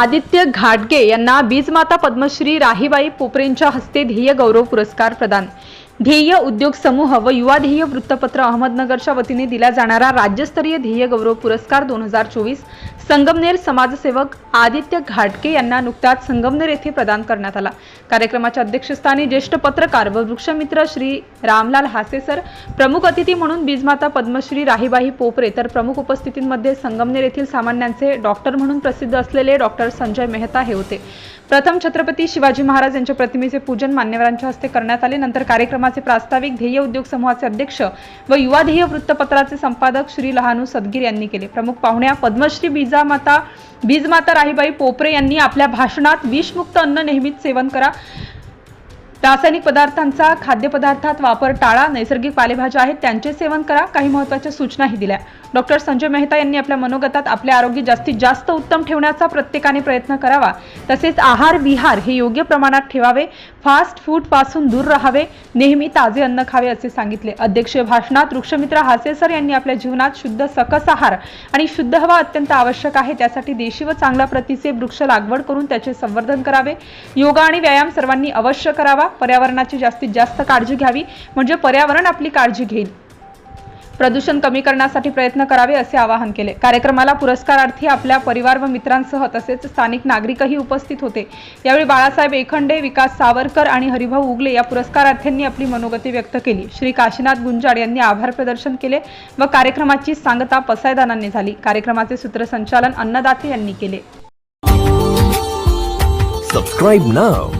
आदित्य घाटगे यांना बीजमाता पद्मश्री राहीबाई पोपरेंच्या हस्ते ध्येय गौरव पुरस्कार प्रदान. ध्येय उद्योग समूह व युवा ध्येय वृत्तपत्र अहमदनगरच्या वतीने दिला जाणारा राज्यस्तरीय ध्येय गौरव पुरस्कार दोन हजार चोवीस संगमनेर समाजसेवक आदित्य घाटके यांना नुकताच संगमनेर येथे प्रदान करण्यात आला. कार्यक्रमाच्या अध्यक्षस्थानी ज्येष्ठ पत्रकार व वृक्षमित्र श्री रामलाल हासेसर प्रमुख अतिथी म्हणून बीजमाता पद्मश्री राहीबाई पोपरे तर प्रमुख उपस्थितींमध्ये संगमनेर येथील सामान्यांचे डॉक्टर म्हणून प्रसिद्ध असलेले डॉक्टर संजय मेहता हे होते. प्रथम छत्रपती शिवाजी महाराज यांच्या प्रतिमेचे पूजन मान्यवरांच्या हस्ते करण्यात आले. नंतर समूहाचे प्रास्ताविक ध्येय उद्योग समूहाचे अध्यक्ष व युवा ध्येय वृत्तपत्राचे संपादक श्री लहानू सदगीर यांनी केले. प्रमुख पाहुण्या पद्मश्री बीजामाता बीजमाता राहीबाई पोपरे यांनी आपल्या भाषणात विषमुक्त अन्न नेहमीच सेवन करा. रासायनिक पदार्थांचा खाद्यपदार्थात वापर टाळा नैसर्गिक पालेभाज्या आहेत त्यांचे सेवन करा काही महत्त्वाच्या सूचनाही दिल्या. डॉक्टर संजय मेहता यांनी आपल्या मनोगतात आपले आरोग्य जास्तीत जास्त उत्तम ठेवण्याचा प्रत्येकाने प्रयत्न करावा. तसेच आहार विहार हे योग्य प्रमाणात ठेवावे फास्ट फूडपासून दूर राहावे नेहमी ताजे अन्न खावे असे सांगितले. अध्यक्षीय भाषणात वृक्षमित्र हासेसर यांनी आपल्या जीवनात शुद्ध सकस आहार आणि शुद्ध हवा अत्यंत आवश्यक आहे त्यासाठी देशी व चांगल्या प्रतीचे वृक्ष लागवड करून त्याचे संवर्धन करावे. योगा आणि व्यायाम सर्वांनी अवश्य करावा. पर्यावरणाची जास्तीत जास्त काळजी घ्यावी म्हणजे पर्यावरण आपली काळजी घेईल. प्रदूषण कमी करण्यासाठी प्रयत्न करावे असे आवाहन केले. कार्यक्रमाला पुरस्कारार्थी आपल्या परिवार व मित्रांसह तसेच स्थानिक नागरिकही उपस्थित होते. यावेळी बाळासाहेब एखंडे विकास सावरकर आणि हरिभाऊ उगले या पुरस्कारार्थ्यांनी आपली मनोगती व्यक्त केली. श्री काशीनाथ गुंजाड यांनी आभार प्रदर्शन केले व कार्यक्रमाची सांगता पसायदानांनी झाली. कार्यक्रमाचे सूत्रसंचालन अन्नदाते यांनी केले. Subscribe now